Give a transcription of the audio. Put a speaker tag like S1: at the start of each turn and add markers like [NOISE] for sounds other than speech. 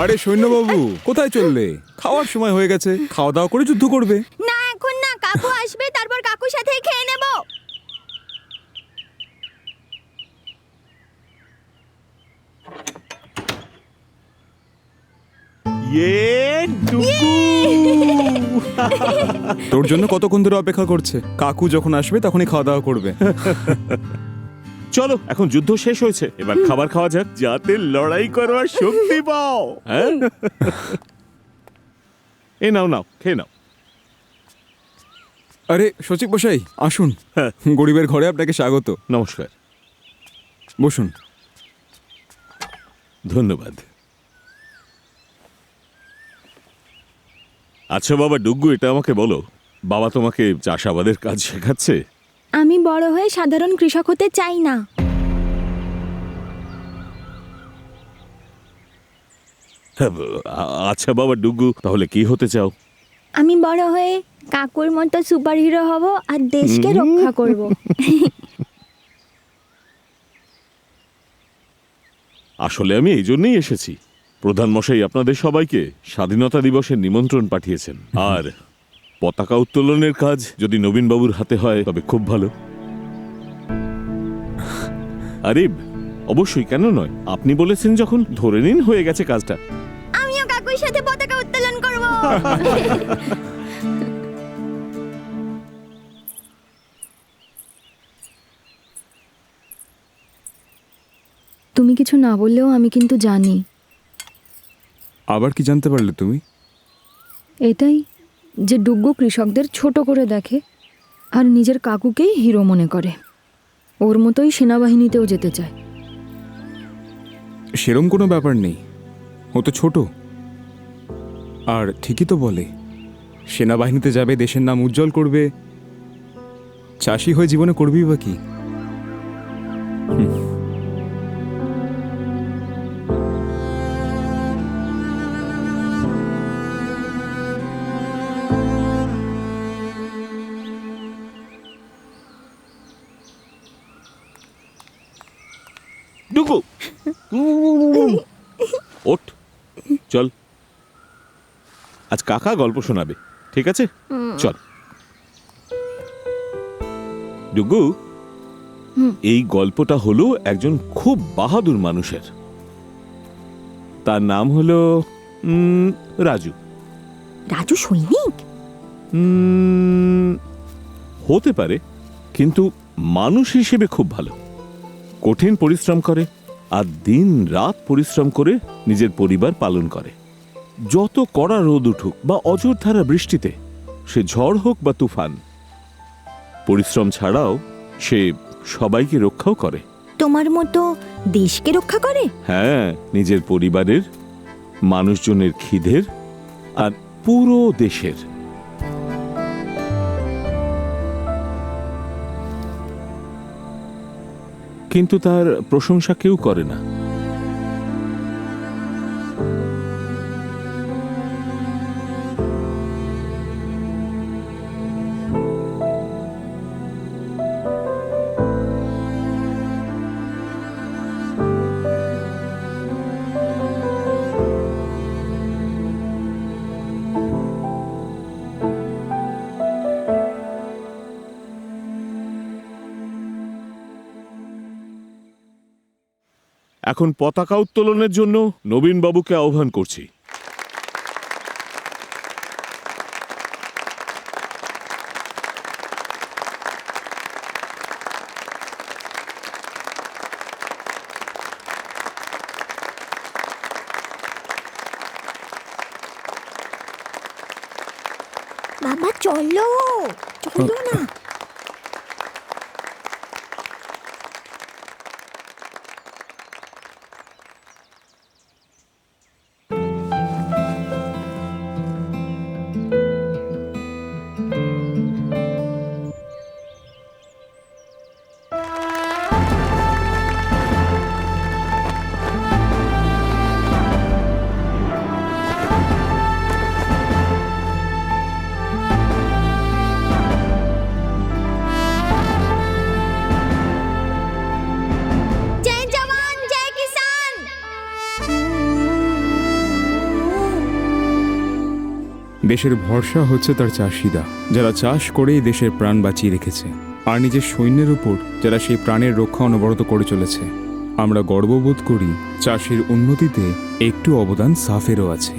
S1: আরে সৈন্যবাবু কোথায় চললে? খাওয়ার সময় হয়ে গেছে খাওয়া দাওয়া করে যুদ্ধ করবে।
S2: না এখন না কাকু আসবে তারপর কাকুর সাথে খেয়ে নেব।
S3: ইয়ে
S1: তোর জন্য কতক্ষণ ধরে অপেক্ষা করছে? কাকু যখন আসবে তখনই খাওয়া দাওয়া করবে।
S3: চলো এখন যুদ্ধ শেষ হয়েছে। এবার খাবার খাওয়া যাক যাতে লড়াই করার শক্তি [LAUGHS] পাও। হ্যাঁ? [LAUGHS] এ নাও নাও খেয়ে নাও।
S1: আরে সচিব বসাই আসুন।
S3: হ্যাঁ।
S1: গরিবের ঘরে আপনাকে স্বাগত।
S3: নমস্কার।
S1: বসুন।
S3: ধন্যবাদ। আচ্ছা বাবা ডুগ্গু এটা আমাকে বলো বাবা তোমাকে চাষাবাদের কাজ শেখাচ্ছে?
S2: আমি বড় হয়ে সাধারণ কৃষক হতে চাই না।
S3: আচ্ছা বাবা ডুগ্গু তাহলে কি হতে চাও?
S2: আমি বড় হয়ে কাকুর মতো সুপার হিরো হব আর দেশকে রক্ষা করব।
S3: আসলে আমি এই জন্যই এসেছি। প্রধান মশাই আপনাদের সবাইকে স্বাধীনতা দিবসের নিমন্ত্রণ পাঠিয়েছেন। আর পতাকা উত্তোলনের কাজ যদি নবীনবাবুর হাতে হয় তবে খুব ভালো। আরে অবশ্যই কেন নয়? আপনি বলেছেন যখন ধরে নিন হয়ে গেছে কাজটা।
S2: আমিও কাকুর সাথে পতাকা উত্তোলন করব।
S4: তুমি কিছু না বললেও আমি কিন্তু জানি।
S1: আবার কি জানতে পারলে তুমি?
S4: এটাই যে ডুগ্গু কৃষকদের ছোট করে দেখে আর নিজের কাকুকেই হিরো মনে করে। ওর মতোই সেনাবাহিনীতেও যেতে চায়।
S1: সেরম কোনো ব্যাপার নেই। ও তো ছোট। আর ঠিকই তো বলে, সেনাবাহিনীতে যাবে, দেশের নাম উজ্জ্বল করবে। চাষি হয়ে জীবনে করবি বা কি?
S3: ডুগু ওঠ। চল। আজ কাকা গল্প শোনাবে ঠিক আছে? চল। ডুগু এই গল্পটা হলো একজন খুব বাহাদুর মানুষের। তার নাম হলো উম, রাজু।
S2: রাজু সৈনিক?
S3: হতে পারে কিন্তু মানুষ হিসেবে খুব ভালো। কঠিন পরিশ্রম করে আর দিন রাত পরিশ্রম করে নিজের পরিবার পালন করে। যত কড়া রোদ উঠুক বা অজর ধারা বৃষ্টিতে সে ঝড় হোক বা তুফান পরিশ্রম ছাড়াও সে সবাইকে রক্ষাও করে।
S2: তোমার মতো দেশকে রক্ষা করে?
S3: হ্যাঁ নিজের পরিবারের মানুষজনের খিদের আর পুরো দেশের। কিন্তু তার প্রশংসা কেউ করে না। এখন পতাকা উত্তোলনের জন্য নবীনবাবুকে আহ্বান করছি।
S2: বাবা চলো। চলো না।
S1: দেশের ভরসা হচ্ছে তার চাষিরা, যারা চাষ করেই দেশের প্রাণ বাঁচিয়ে রেখেছে, আর নিজের সৈন্যের উপর যারা সেই প্রাণের রক্ষা অনবরত করে চলেছে। আমরা গর্ববোধ করি চাষের উন্নতিতে একটু অবদান সাফেরও আছে।